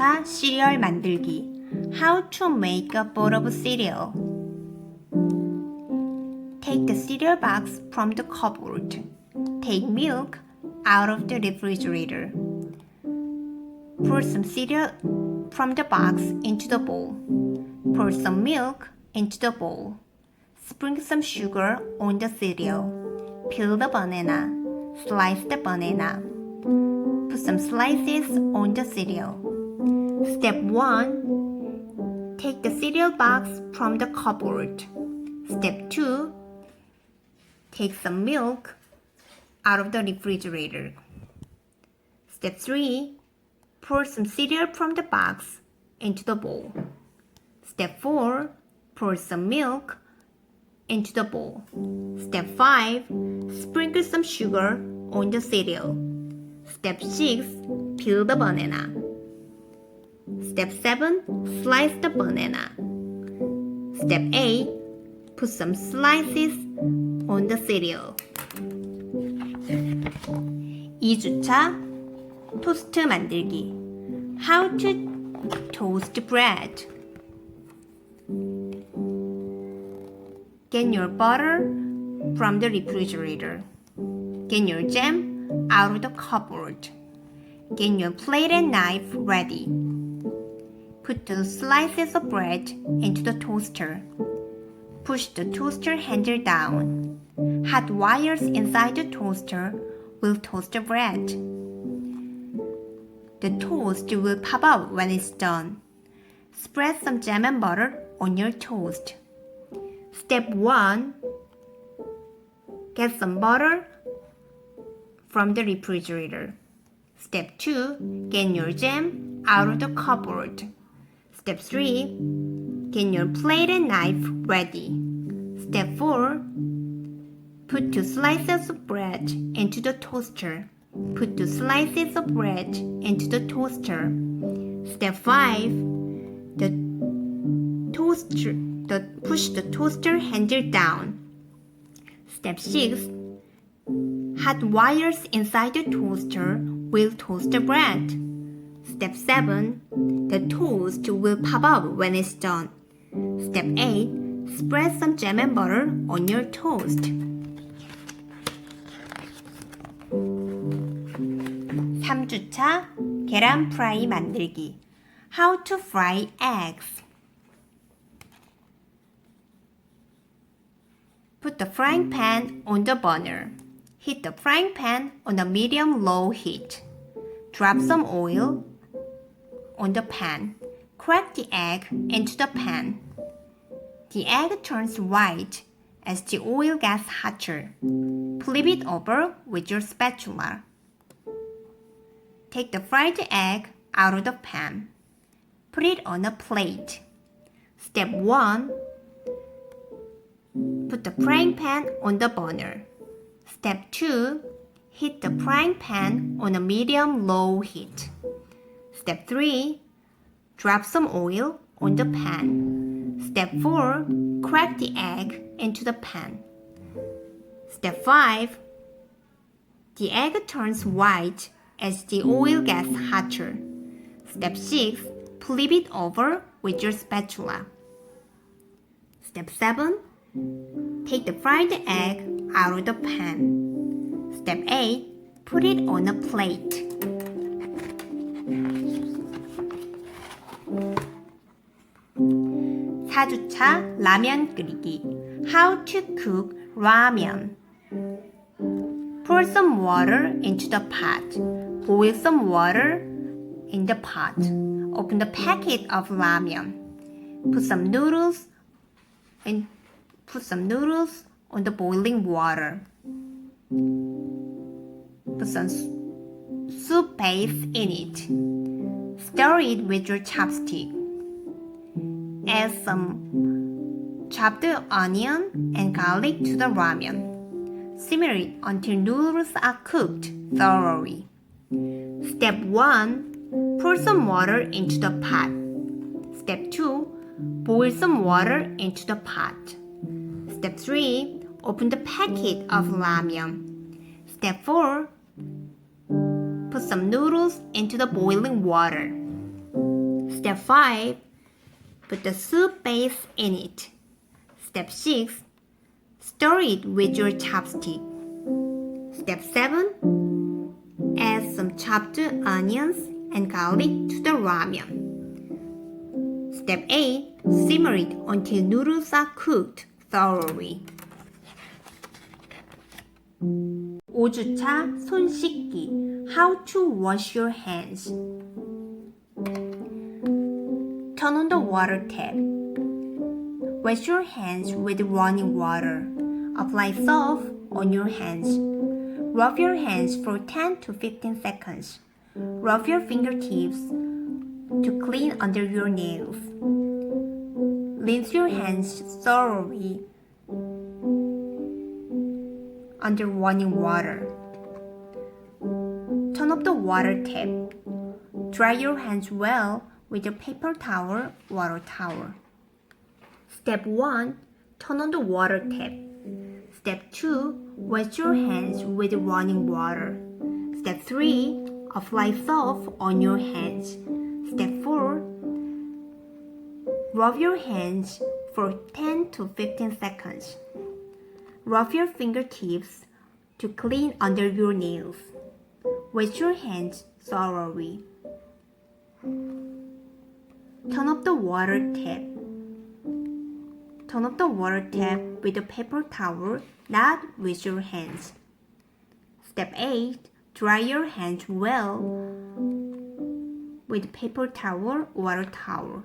2주차 시리얼 만들기 How to make a bowl of cereal Take the cereal box from the cupboard. Take milk out of the refrigerator. Pour some cereal from the box into the bowl. Pour some milk into the bowl. Sprinkle some sugar on the cereal. Peel the banana. Slice the banana. Put some slices on the cereal. Step 1. Take the cereal box from the cupboard. Step 2. Take some milk out of the refrigerator. Step 3. Pour some cereal from the box into the bowl. Step 4. Pour some milk into the bowl. Step 5. Sprinkle some sugar on the cereal. Step 6. Peel the banana. Step 7. Slice the banana. Step 8. Put some slices on the cereal. 2주차 토스트 만들기 How to toast bread Get your butter from the refrigerator. Get your jam out of the cupboard. Get your plate and knife ready. Put the slices of bread into the toaster. Push the toaster handle down. Hot wires inside the toaster will toast the bread. The toast will pop up when it's done. Spread some jam and butter on your toast. Step 1 Get some butter from the refrigerator. Step 2 Get your jam out of the cupboard. Step 3 Get your plate and knife ready. Step 4 Put two slices of bread into the toaster. Put two slices of bread into the toaster. Step 5 The toaster the push the toaster handle down. Step 6 Hot wires inside the toaster will toast the bread. Step 7 The toast will pop up when it's done. Step 8 Spread some jam and butter on your toast. 3주차 계란 프라이 만들기 How to fry eggs Put the frying pan on the burner. Heat the frying pan on a medium-low heat. Drop some oil on the pan. Crack the egg into the pan. The egg turns white as the oil gets hotter. Flip it over with your spatula. Take the fried egg out of the pan. Put it on a plate. Step 1 Put the frying pan on the burner. Step 2 Heat the frying pan on a medium low heat. Step 3 Drop some oil on the pan. Step 4 Crack the egg into the pan. Step 5 The egg turns white as the oil gets hotter. Step 6 Flip it over with your spatula. Step 7 Take the fried egg out of the pan. Step 8. Put it on a plate. 사주차 라면 끓이기 How to cook ramen Pour some water into the pot. Boil some water in the pot. Open the packet of ramen. Put some noodles and put some noodles on the boiling water. Put some soup base in it. Stir it with your chopstick. Add some chopped onion and garlic to the ramen. Simmer it until noodles are cooked thoroughly. Step 1. Pour some water into the pot. Step 2. Boil some water into the pot. Step 3. Open the packet of ramen. Step 4. Put some noodles into the boiling water. Step 5. Put the soup base in it. Step 6. Stir it with your chopstick. Step 7. Add some chopped onions and garlic to the ramen. Step 8. Simmer it until noodles are cooked thoroughly. 5주차 손 씻기 How to wash your hands Turn on the water tap. Wash your hands with running water. Apply soap on your hands. Rub your hands for 10 to 15 seconds. Rub your fingertips to clean under your nails. Rinse your hands thoroughly under running water. Turn off the water tap. Dry your hands well with a paper towel, water towel. Step 1. Turn on the water tap. Step 2. Wash your hands with running water. Step 3. Apply soap on your hands. Step 4. Rub your hands for 10 to 15 seconds. Rub your fingertips to clean under your nails. Wash your hands thoroughly. Turn off the water tap. Turn off the water tap with a paper towel, not with your hands. Step 8. Dry your hands well with paper towel, water towel.